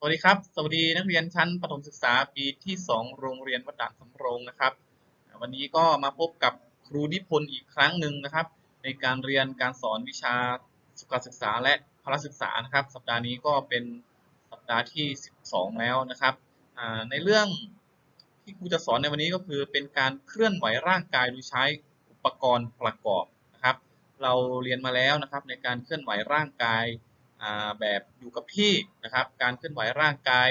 สวัสดีครับ สวัสดีนักเรียนชั้นประถมศึกษาปีที่ 2 โรงเรียนวัดด่านสำโรงนะครับ วันนี้ก็มาพบกับครูนิพนธ์อีกครั้งหนึ่งนะครับ ในการเรียนการสอนวิชาสุขศึกษาและพละศึกษานะครับ สัปดาห์นี้ก็เป็นสัปดาห์ที่ 12 แล้วนะครับ ในเรื่องที่ครูจะสอนในวันนี้ก็คือเป็นการเคลื่อนไหวร่างกายโดยใช้อุปกรณ์ประกอบนะครับ เราเรียนมาแล้วนะครับในการเคลื่อนไหวร่างกาย แบบอยู่กับที่นะครับ การเคลื่อนไหวร่างกาย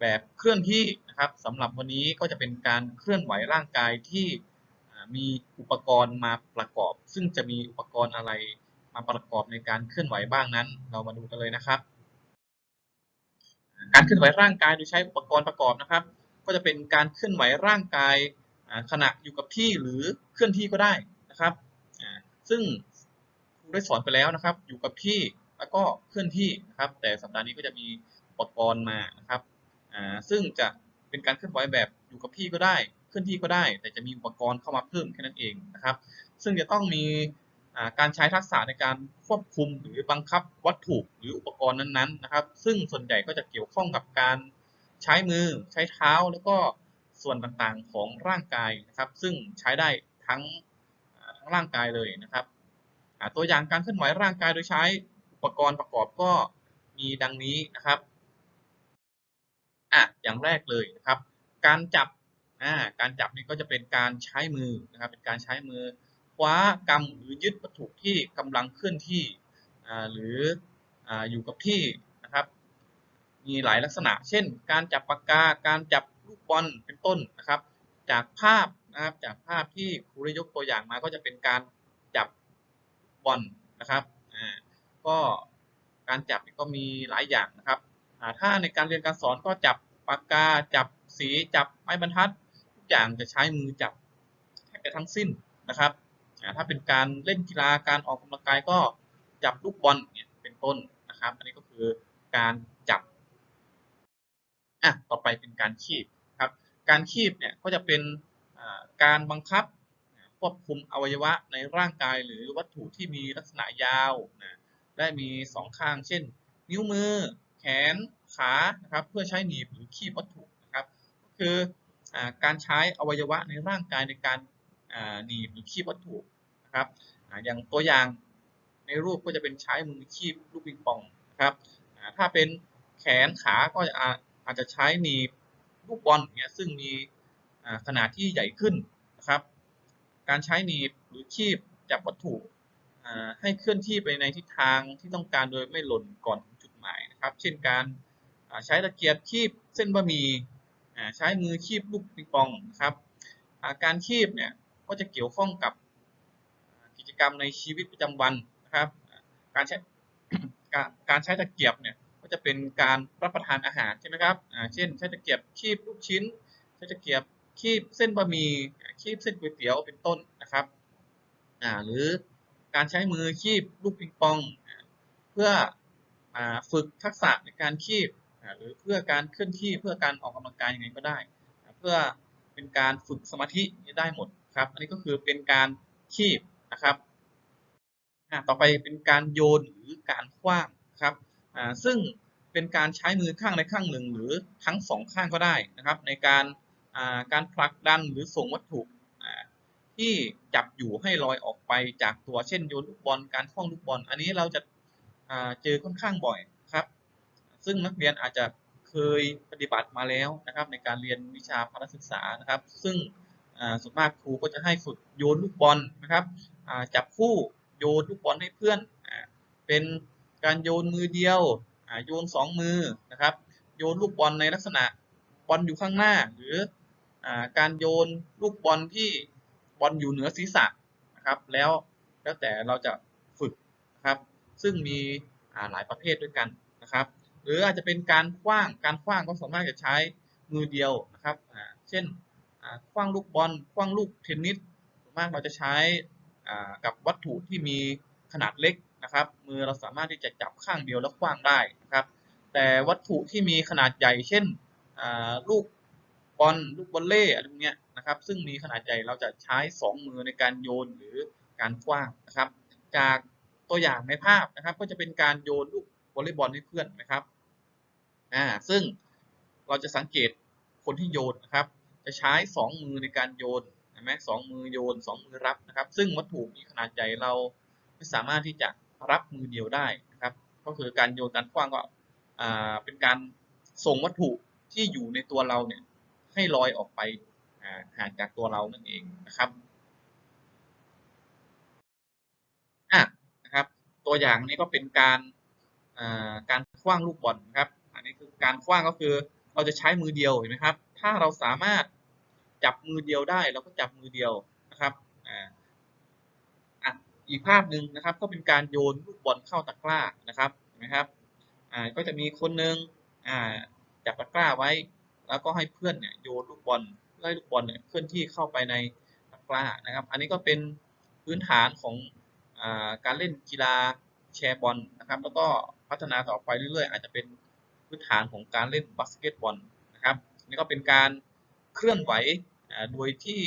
แบบเคลื่อนที่นะครับสำหรับวันนี้ก็จะเป็นการเคลื่อนไหวร่างกายที่มีอุปกรณ์มาประกอบ ซึ่งจะมีอุปกรณ์อะไรมาประกอบในการเคลื่อนไหวบ้างนั้น เรามาดูกันเลยนะครับ การเคลื่อนไหวร่างกายโดยใช้อุปกรณ์ประกอบนะครับ ก็จะเป็นการเคลื่อนไหวร่างกายขณะอยู่กับที่หรือเคลื่อนที่ก็ได้นะครับซึ่งครูได้สอนไปแล้วนะครับ อยู่กับที่ แล้วก็เคลื่อนที่นะครับ แต่สัปดาห์นี้ก็จะมีอุปกรณ์มานะครับอ่าซึ่งจะเป็นการเคลื่อนไหวแบบอยู่กับที่ก็ได้ เคลื่อนที่ก็ได้ แต่จะมีอุปกรณ์เข้ามาเพิ่มแค่นั้นเองนะครับ ซึ่งจะต้องมีอ่าการใช้ทักษะในการควบคุมหรือบังคับวัตถุหรืออุปกรณ์นั้นๆนะครับ ซึ่งส่วนใหญ่ก็จะเกี่ยวข้องกับการใช้มือ ใช้เท้าแล้วก็ส่วนต่างๆของร่างกายนะครับ ซึ่งใช้ได้ทั้งทั้งร่างกายเลยนะครับตัวอย่างการเคลื่อนไหวร่างกายโดยใช้ อุปกรณ์ประกอบก็มีดังนี้นะครับอะอย่างแรกเลยนะครับ การจับอ่าการจับนี่ก็จะเป็นการใช้มือนะครับ เป็นการใช้มือคว้ากำหรือยึดวัตถุที่กำลังเคลื่อนที่อ่าหรืออ่าอยู่กับที่นะครับ มีหลายลักษณะ เช่น การจับปากกา การจับลูกบอลเป็นต้นนะครับ จากภาพนะครับจากภาพที่ครูได้ยกตัวอย่างมาก็จะเป็นการจับบอลนะครับอ่า ก็การจับก็มีหลายอย่างนะครับถ้าในการเรียนการสอนก็จับปากกาจับสีจับไม้บรรทัดทุกอย่างจะใช้มือจับแทบจะทั้งสิ้นนะครับถ้าเป็นการเล่นกีฬาการออกกำลังกายก็จับลูกบอลเนี่ยเป็นต้นนะครับ อันนี้ก็คือการจับอะต่อไปเป็นการคีบครับการคีบเนี่ยก็จะเป็นการบังคับควบคุมอวัยวะในร่างกายหรือวัตถุที่มีลักษณะยาวนะ และมีสองข้าง เช่น นิ้วมือ แขน ขานะครับเพื่อใช้หนีบหรือคีบวัตถุนะครับคืออการใช้อวัยวะในร่างกายในการหนีบหรือคีบวัตถุนะครับออย่างตัวอย่างในรูปก็จะเป็นใช้มือคีบลูกปิงปองนะครับถ้าเป็นแขนขาก็จะอาจจะใช้หนีบลูกบอลเนี่ยซึ่งมีขนาดที่ใหญ่ขึ้นนะครับ การใช้หนีบหรือคีบจับวัตถุ ให้เคลื่อนที่ไปในทิศทางที่ต้องการโดยไม่หล่นก่อนถึงจุดหมายนะครับ เช่นการใช้ตะเกียบคีบเส้นบะหมี่ใช้มือคีบลูกปิงปองนะครับาการคีบเนี่ยก็จะเกี่ยวข้องกับกิจกรรมในชีวิตประจำวันนะครับ การใช้การใช้ตะเกียบเนี่ยก็จะเป็นการรับประทานอาหารใช่ไหมครับเช่น ใช้ตะเกียบคีบลูกชิ้น ใช้ตะเกียบคีบเส้นบะหมี่คีบเส้นก๋วยเตี๋ยวเป็นต้นนะครับหรือ การใช้มือคีบลูกปิงปอง เพื่อฝึกทักษะในการคีบหรือเพื่อการเคลื่อนที่เพื่อการออกกำลังกายยังไงก็ได้ เพื่อเป็นการฝึกสมาธิได้หมดครับ อันนี้ก็คือเป็นการคีบนะครับต่อไปเป็นการโยนหรือการขว้างครับซึ่งเป็นการใช้มือข้างใดข้างหนึ่งหรือทั้งสองข้างก็ได้นะครับ ในการการผลักดันหรือส่งวัตถุ ที่จับอยู่ให้ลอยออกไปจากตัวเช่นโยนลูกบอลการคว้างลูกบอล อันนี้เราจะาเจอค่อนข้างบ่อยครับ ซึ่งนักเรียนอาจจะเคยปฏิบัติมาแล้วนะครับ ในการเรียนวิชาพละศึกษานะครับ ซึ่งส่วนมากครูก็จะให้ฝึกโยนลูกบอลนะครับจับคู่โยนลูกบอลให้เพื่อนอเป็นการโยนมือเดียวโยนสองมือนะครับ โยนลูกบอลในลักษณะบอลอยู่ข้างหน้า หรืออการโยนลูกบอลที่ บอลอยู่เหนือศีรษะนะครับ แล้วแล้วแต่เราจะฝึกนะครับ ซึ่งมีหลายประเภทด้วยกันนะครับ หรืออาจจะเป็นการขว้างการขว้างก็สามารถจะใช้มือเดียวนะครับเช่นอ่าขว้างลูกบอลขว้างลูกเทนนิสส่วนมากเราจะใช้กับวัตถุที่มีขนาดเล็กนะครับ มือเราสามารถที่จะจับข้างเดียวแล้วขว้างได้นะครับ แต่วัตถุที่มีขนาดใหญ่ เช่นลูกบอลลูกบอลเล่อะไรพวกเนี้ย นะครับ ซึ่งมีขนาดใหญ่เราจะใช้สองมือในการโยนหรือการขว้างนะครับ จากตัวอย่างในภาพนะครับ ก็จะเป็นการโยนลูกวอลเลย์บอลให้เพื่อนนะครับอ่าซึ่งเราจะสังเกตคนที่โยนนะครับ จะใช้สองมือในการโยนเห็นไหมสองมือโยนสองมือรับนะครับ ซึ่งวัตถุมีขนาดใหญ่เราไม่สามารถที่จะรับมือเดียวได้นะครับ ก็คือการโยนการคว้างก็อ่าเป็นการส่งวัตถุที่อยู่ในตัวเราเนี่ยให้ลอยออกไป ห่างจากตัวเรานั่นเองนะครับอะนะครับ ตัวอย่างนี้ก็เป็นการอ่าการคว้างลูกบอลนะครับ อันนี้คือการคว้างก็คือเราจะใช้มือเดียวเห็นไหมครับ ถ้าเราสามารถจับมือเดียวได้เราก็จับมือเดียวนะครับอ่าอีกภาพหนึ่งนะครับ ก็เป็นการโยนลูกบอลเข้าตะกร้านะครับเห็นไหมครับอ่าก็จะมีคนหนึ่งอ่าจับตะกร้าไว้ แล้วก็ให้เพื่อนเนี่ยโยนลูกบอล เพื่อให้ลูกบอลเนี่ยเคลื่อนที่เข้าไปในตะกร้านะครับ อันนี้ก็เป็นพื้นฐานของอการเล่นกีฬาแชร์บอลนะครับ แล้วก็พัฒนาต่อไปเรื่อยๆ อาจจะเป็นพื้นฐานของการเล่นบาสเกตบอลนะครับนี่ก็เป็นการเคลื่อนไหวโดยที่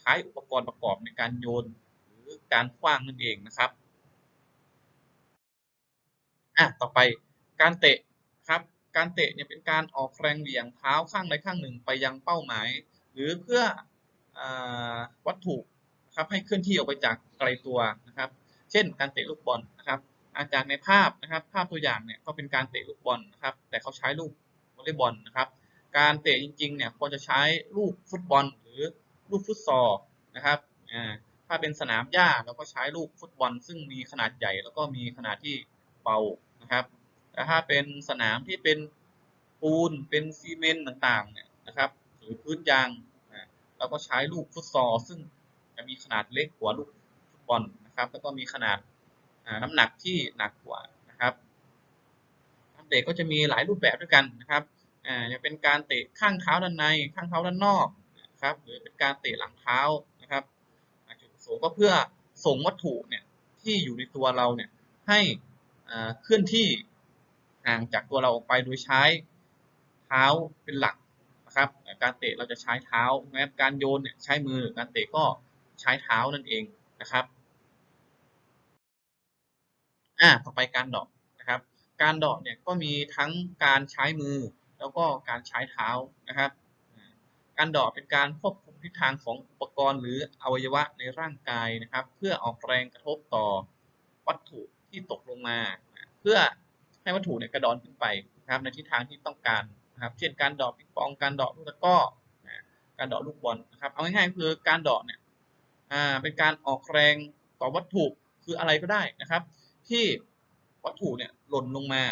ใช้อุปกรณ์ประกอบในการโยนหรือการขว้างนั่นเองนะครับอะต่อไปการเตะครับ การเตะเนี่ยเป็นการออกแรงเหวี่ยงเท้าข้างใดข้างหนึ่งไปยังเป้าหมาย หรือเพื่ออวัตถุนะครับให้เคลื่อนที่ออกไปจากไกลตัวนะครับ เช่น การเตะลูกบอลนะครับ อาจากในภาพนะครับ ภาพตัวอย่างเนี่ยก็เป็นการเตะลูกบอลนะครับ แต่เขาใช้ลูกวอลเลย์บอลนะครับ การเตะจริงๆเนี่ยควรจะใช้ลูกฟุตบอล หรือลูกฟุตซอลนะครับอ่าถ้าเป็นสนามหญ้าเราก็ใช้ลูกฟุตบอล ซึ่งมีขนาดใหญ่แล้วก็มีขนาดที่เบานะครับแต่ถ้าเป็นสนามที่เป็นปูนเป็นซีเมนต์ต่างๆเนี่ยนะครับ รือพื้นยางนะเราก็ใช้ลูกฟุตซอลซึ่งจะมีขนาดเล็กกว่าลูกฟุตบอลนะครับแล้วก็มีขนาดน้ำหนักที่หนักกว่านะครับการเตะก็จะมีหลายรูปแบบด้วยกันนะครับอ่าจะเป็นการเตะข้างเท้าด้านใน ข้างเท้าด้านนอกนะครับหรือเป็นการเตะหลังเท้านะครับจุดประสงค์ก็เพื่อส่งวัตถุเนี่ยที่อยู่ในตัวเราเนี่ยให้เคลื่อนที่ห่างจากตัวเราออกไปโดยใช้เท้าเป็นหลัก นะครับการเตะเราจะใช้เท้าแม้การโยนเนี่ยใช้มือการเตะก็ใช้เท้านั่นเองนะครับอ่าต่อไปการดอกนะครับ การดอกเนี่ยก็มีทั้งการใช้มือแล้วก็การใช้เท้านะครับ การดอกเป็นการควบคุมทิศทางของอุปกรณ์ หรืออวัยวะในร่างกายนะครับ เพื่อออกแรงกระทบต่อวัตถุที่ตกลงมา เพื่อให้วัตถุเนี่ยกระดอนขึ้นไปนะครับในทิศทางที่ต้องการ นะครับ เช่นการดอกปิงปอง การดอกลูกตะก้อการดอกลูกบอลนะครับ เอาง่ายๆคือการดอกเนี่ยอ่าเป็นการออกแรงต่อวัตถุคืออะไรก็ได้นะครับ ที่วัตถุเนี่ยหล่นลงมา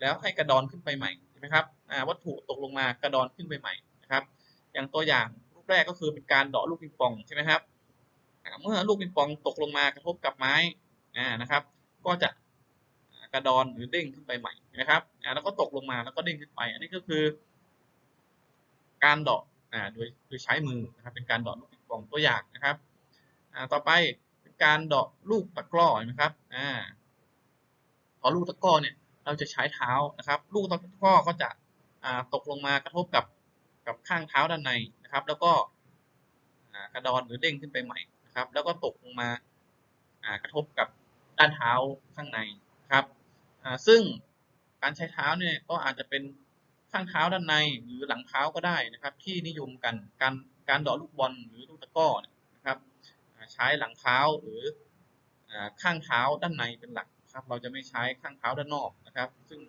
แล้วให้กระดอนขึ้นไปใหม่ใช่ไหมครับวัตถุตกลงมากระดอนขึ้นไปใหม่นะครับ อย่างตัวอย่างรูปแรกก็คือเป็นการดาะลูกปิงปองใช่ไหมครับเมื่อลูกปิงปองตกลงมากระทบกับไม้นะครับ ก็จะ กระดอนหรือเด้งขึ้นไปใหม่นะครับแล้วก็ตกลงมาแล้วก็เด้งขึ้นไป อันนี้ก็คือ การเดาะโดยโดยใช้มือนะครับ เป็นการเดาะลูกปิงปองตัวอย่างนะครับต่อไปเป็นการเดาะลูกตะกร้อนะครับอ่าพอลูกตะกร้อเนี่ย เราจะใช้เท้านะครับ ลูกตะกร้อก็จะตกลงมากระทบกับกับข้างเท้าด้านในนะครับ แล้วก็กระดอนหรือเด้งขึ้นไปใหม่นะครับ แล้วก็ตกลงมากระทบกับด้านเท้าข้างในครับ ซึ่งการใช้เท้าเนี่ยก็อาจจะเป็นข้างเท้าด้านในหรือหลังเท้าก็ได้นะครับ ที่นิยมกันการการเดาะลูกบอลหรือลูกตะก้อนะครับ ใช้หลังเท้าหรือข้างเท้าด้านในเป็นหลักครับ เราจะไม่ใช้ข้างเท้าด้านนอกนะครับ ซึ่ง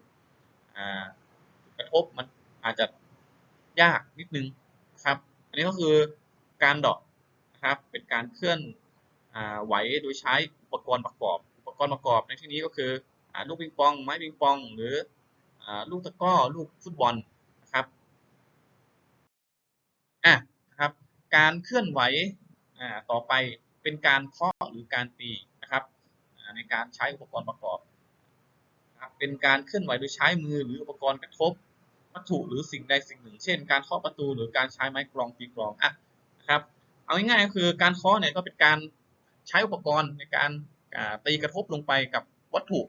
กระทบมันอาจจะยากนิดนึงครับ อันนี้ก็คือการดอกนะครับเป็นการเคลื่อนไหวโดยใช้อุปกรณ์ประกอบ อุปกรณ์ประกอบในที่นี้ก็คือ ลูกปิงปอง ไม้ปิงปอง หรือลูกตะก้อลูกฟุตบอลนะครับอะนะครับ การเคลื่อนไหวต่อไปเป็นการเคาะหรือการตีนะครับในการใช้อุปกรณ์ประกอบนะครับเป็นการเคลื่อนไหวโดยใช้มือหรืออุปกรณ์กระทบวัตถุหรือสิ่งใดสิ่งหนึ่ง เช่น การเคาะประตูหรือการใช้ไม้กรองตีกรองอะนะครับเอาง่ายๆก็คือการเคาะเนี่ยก็เป็นการใช้อุปกรณ์ในการตีกระทบลงไปกับวัตถุ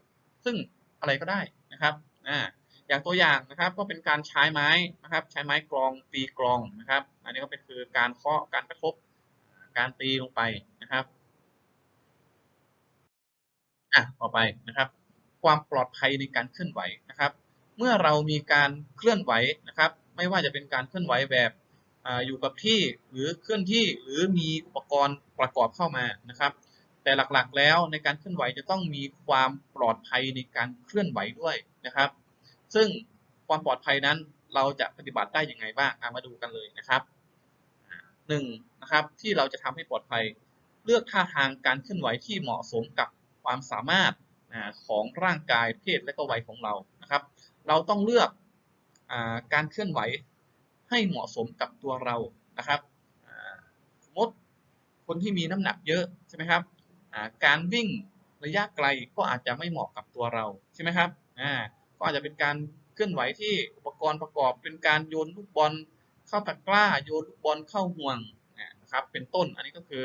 ซึ่งอะไรก็ได้นะครับอ่าอย่างตัวอย่างนะครับก็เป็นการใช้ไม้นะครับใช้ไม้กรองตีกรองนะครับ อันนี้ก็เป็นคือการเคาะการกระทบการตีลงไปนะครับอะต่อไปนะครับ ความปลอดภัยในการเคลื่อนไหวนะครับ เมื่อเรามีการเคลื่อนไหวนะครับ ไม่ว่าจะเป็นการเคลื่อนไหวแบบออยู่กับที่หรือเคลื่อนที่หรือมีอุปกรณ์ประกอบเข้ามานะครับ แต่หลักๆแล้วในการเคลื่อนไหวจะต้องมีความปลอดภัยในการเคลื่อนไหวด้วยนะครับ ซึ่งความปลอดภัยนั้นเราจะปฏิบัติได้อยังไงบ้างมาดูกันเลยนะครับหนึ่งนะครับที่เราจะทำให้ปลอดภัย เลือกท่าทางการเคลื่อนไหวที่เหมาะสมกับความสามารถของร่างกายเพศและก็วัยของเรานะครับ เราต้องเลือกอการเคลื่อนไหวให้เหมาะสมกับตัวเรานะครับสมมติคนที่มีน้ำหนักเยอะใช่ไหมครับ การวิ่งระยะไกลก็อาจจะไม่เหมาะกับตัวเราใช่ไหมครับอ่าก็อาจจะเป็นการเคลื่อนไหวที่อุปกรณ์ประกอบเป็นการโยนลูกบอลเข้าตะกร้าโยนลูกบอลเข้าห่วงนะครับเป็นต้นอันนี้ก็คือ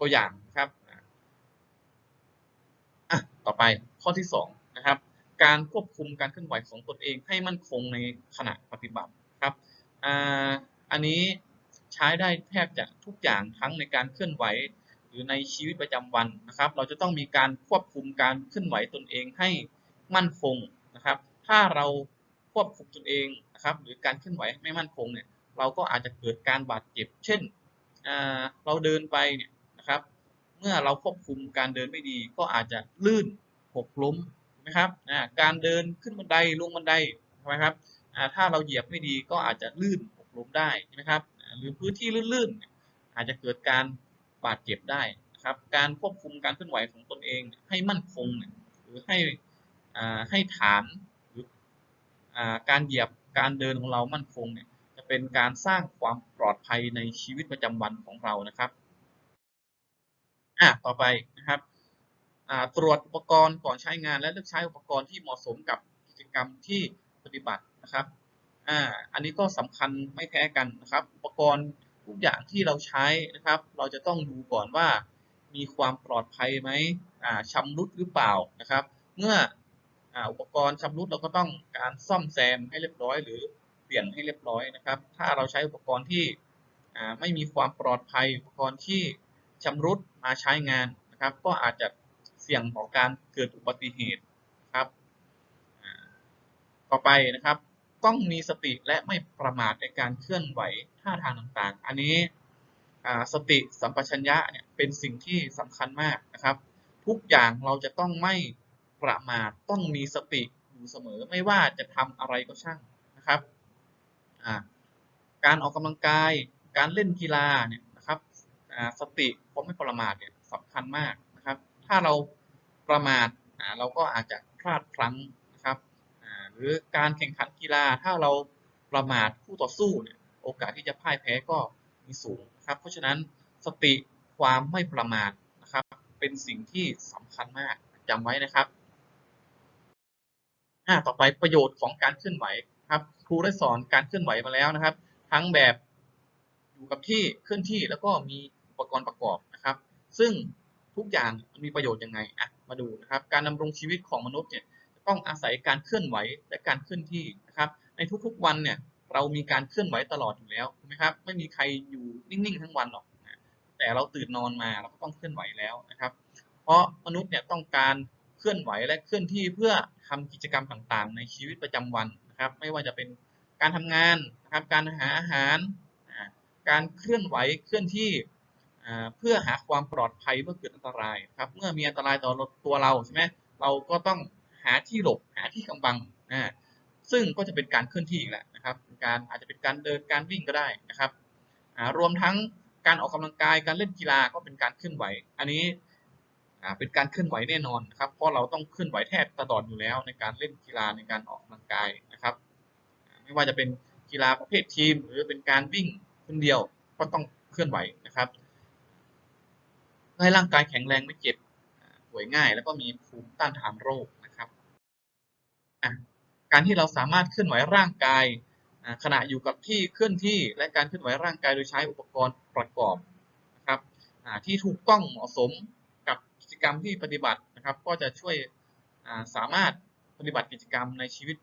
ตัวอย่างนะครับอะต่อไปข้อที่สองนะครับการควบคุมการเคลื่อนไหวของตนเองให้มั่นคงในขณะปฏิบัติครับอ่าอันนี้ใช้ได้แทบจะทุกอย่างทั้งในการเคลื่อนไหว รือในชีวิตประจำวันนะครับ เราจะต้องมีการควบคุมการเคลื่อนไหวตนเองให้มั่นคงนะครับ ถ้าเราควบคุมตนเองนะครับ หรือการเคลื่อนไหวไม่มั่นคงเนี่ย เราก็อาจจะเกิดการบาดเจ็บ เช่นเราเดินไปเนี่ยนะครับ เมื่อเราควบคุมการเดินไม่ดีก็อาจจะลื่นหกล้มนะครับการเดินขึ้นบันไดลงบันไดใช่ไหมครับถ้าเราเหยียบไม่ดีก็อาจจะลื่นหกล้มได้ใช่ไหมครับ หรือพื้นที่ลื่นๆอาจจะเกิดการ บาดเจ็บได้นะครับ การควบคุมการเคลื่อนไหวของตนเองให้มั่นคงหรือให้ให้ฐานหรืออการเหยียบการเดินของเรามั่นคงเนี่ยจะเป็นการสร้างความปลอดภัยในชีวิตประจำวันของเรานะครับอะต่อไปนะครับตรวจอุปกรณ์ก่อนใช้งานและเลือกใช้อุปกรณ์ที่เหมาะสมกับกิจกรรมที่ปฏิบัตินะครับอ่าอันนี้ก็สำคัญไม่แพ้กันนะครับ อุปกรณ์ ทุกอย่างที่เราใช้นะครับ เราจะต้องดูก่อนว่ามีความปลอดภัยไหมอ่าชำรุดหรือเปล่านะครับ เมื่ออ,อุปกรณ์ชำรุดเราก็ต้องการซ่อมแซมให้เรียบร้อย หรือเปลี่ยนให้เรียบร้อยนะครับ ถ้าเราใช้อุปกรณ์ที่ไม่มีความปลอดภัย อุปกรณ์ที่ชำรุดมาใช้งานนะครับ ก็อาจจะเสี่ยงต่อการเกิดอุบัติเหตุครับต่อไปนะครับ ต้องมีสติและไม่ประมาทในการเคลื่อนไหว ท่าทางต่างๆ อันนี้สติสัมปชัญญะเนี่ยเป็นสิ่งที่สำคัญมากนะครับ ทุกอย่างเราจะต้องไม่ประมาทต้องมีสติอยู่เสมอไม่ว่าจะทำอะไรก็ช่างนะครับการออกกำลังกาย การเล่นกีฬาเนี่ยนะครับสติความไม่ประมาทเนี่ยสำคัญมากนะครับ ถ้าเราประมาทเราก็อาจจะพลาดพลั้งนะครับหรือการแข่งขันกีฬาถ้าเราประมาทคู่ต่อสู้เนี่ย โอกาสที่จะพ่ายแพ้ก็มีสูงนะครับเพราะฉะนั้นสติความไม่ประมาทนะครับ เป็นสิ่งที่สำคัญมากจำไว้นะครับอ่าต่อไปประโยชน์ของการเคลื่อนไหวครับครูได้สอนการเคลื่อนไหวมาแล้วนะครับ ทั้งแบบอยู่กับที่เคลื่อนที่แล้วก็มีอุปกรณ์ประกอบนะครับ ซึ่งทุกอย่างมีประโยชน์ยังไงอะมาดูนะครับ การดำรงชีวิตของมนุษย์เนี่ยจะต้องอาศัยการเคลื่อนไหวและการเคลื่อนที่นะครับ ในทุกๆวันเนี่ย เรามีการเคลื่อนไหวตลอดอยู่แล้วถูกไหมครับ ไม่มีใครอยู่นิ่งๆทั้งวันหรอกนะแต่เราตื่นนอนมาเราก็ต้องเคลื่อนไหวแล้วนะครับ เพราะมนุษย์เนี่ยต้องการเคลื่อนไหวและเคลื่อนที่เพื่อทำกิจกรรมต่างๆ ในชีวิตประจำวันนะครับ ไม่ว่าจะเป็นการทำงานนะครับ การหาอาหาร การเคลื่อนไหวเคลื่อนที่เพื่อหาความปลอดภัยเมื่อเกิดอันตรายครับ เมื่อมีอันตรายต่อตัวเราใช่ไหมเราก็ต้องหาที่หลบหาที่กำบังอ่า ซึ่งก็จะเป็นการเคลื่อนที่อีกแหละนะครับการอาจจะเป็นการเดินการวิ่งก็ได้นะครับรวมทั้งการออกกำลังกายการเล่นกีฬาก็เป็นการเคลื่อนไหว อันนี้เป็นการเคลื่อนไหวแน่นอนครับเพราะเราต้องเคลื่อนไหวแทบตลอดอยู่แล้วในการเล่นกีฬาในการออกกำลังกายนะครับ ไม่ว่าจะเป็นกีฬาประเภททีม หรือเป็นการวิ่งคนเดียวก็ต้องเคลื่อนไหวนะครับเพื่อให้ร่างกายแข็งแรงไม่เจ็บป่วยง่าย แล้วก็มีภูมิต้านทานโรค การที่เราสามารถเคลื่อนไหวร่างกายขณะอยู่กับที่เคลื่อนที่และการเคลื่อนไหวร่างกายโดยใช้อุปกรณ์ประกอบนะครับที่ถูกต้องเหมาะสมกับกิจกรรมที่ปฏิบัตินะครับ ก็จะช่วยสามารถปฏิบัติกิจกรรมในชีวิต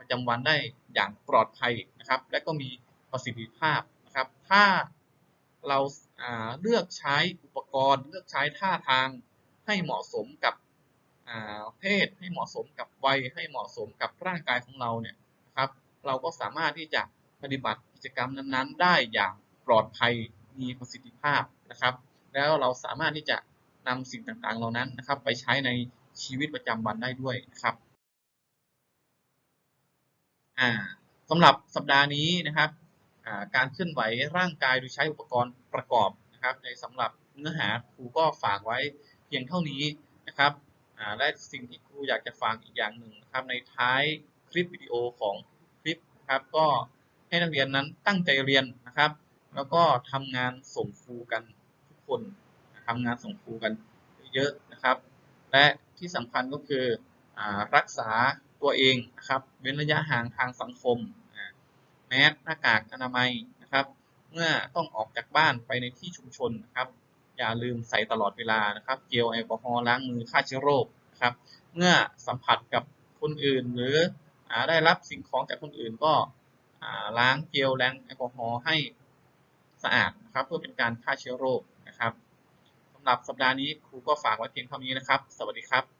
ประจำวันได้อย่างปลอดภัยนะครับ และก็มีประสิทธิภาพนะครับ ถ้าเราเลือกใช้อุปกรณ์ เลือกใช้ท่าทางให้เหมาะสมกับ เพศให้เหมาะสมกับวัยให้เหมาะสมกับร่างกายของเราเนี่ยนะครับ เราก็สามารถที่จะปฏิบัติกิจกรรมนั้นๆ ได้อย่างปลอดภัยมีประสิทธิภาพนะครับ แล้วเราสามารถที่จะนำสิ่งต่างๆ เหล่านั้นนะครับ ไปใช้ในชีวิตประจำวันได้ด้วยนะครับอ่าสำหรับสัปดาห์นี้นะครับการเคลื่อนไหวร่างกายโดยใช้อุปกรณ์ประกอบนะครับ ในสำหรับเนื้อหาครูก็ฝากไว้เพียงเท่านี้นะครับ และสิ่งที่ครูอยากจะฝากอีกอย่างหนึ่งนะครับในท้ายคลิปวิดีโอของคลิปนะครับก็ให้นักเรียนนั้นตั้งใจเรียนนะครับ แล้วก็ทำงานส่งครูกันทุกคนทำงานส่งครูกันเยอะๆนะครับ และที่สำคัญก็คืออรักษาตัวเองนะครับเว้นระยะห่างทางสังคมแมสหน้ากากอนามัยนะครับ เมื่อต้องออกจากบ้านไปในที่ชุมชนนะครับ อย่าลืมใส่ตลอดเวลานะครับ เจลแอลกอฮอล์ล้างมือฆ่าเชื้อโรคนะครับ เมื่อสัมผัสกับคนอื่นหรืออได้รับสิ่งของจากคนอื่นก็ล้างเจลล้างแอลกอฮอล์ให้สะอาดนะครับ เพื่อเป็นการฆ่าเชื้อโรคนะครับสำหรับสัปดาห์นี้ครูก็ฝากไว้เพียงเท่านี้นะครับ สวัสดีครับ